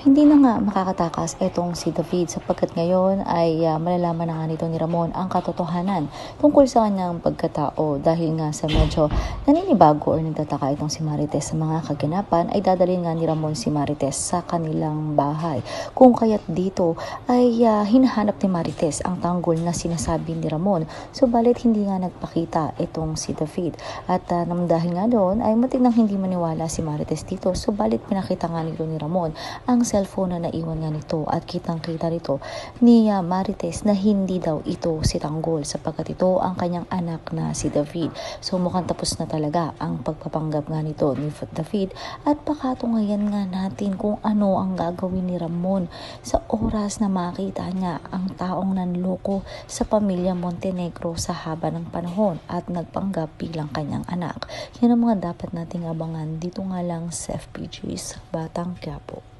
Hindi na nga makakatakas itong si David sapagkat ngayon ay ah, malalaman na nga nito ni Ramon ang katotohanan tungkol sa kanyang pagkatao dahil nga sa medyo naninibago or nagtataka itong si Marites sa mga kaganapan ay dadalhin nga ni Ramon si Marites sa kanilang bahay. Kung kaya't dito ay ah, hinahanap ni Marites ang tanggol na sinasabi ni Ramon subalit hindi nga nagpakita itong si David at uh, dahil nga doon ay matinang hindi maniwala si Marites dito subalit pinakita nga nito ni Ramon ang cellphone na naiwan nga nito at kitang-kita nito ni ah, Marites na hindi daw ito si Tanggol sapagkat ito ang kanyang anak na si David. So mukhang tapos na talaga ang pagpapanggap nga nito ni David at pakatungayan nga natin kung ano ang gagawin ni Ramon sa oras na makita niya ang taong nanloko sa pamilya Montenegro sa haba ng panahon at nagpanggap bilang kanyang anak. Yan ang mga dapat nating abangan dito nga lang sa FPG sa Batang Quiapo.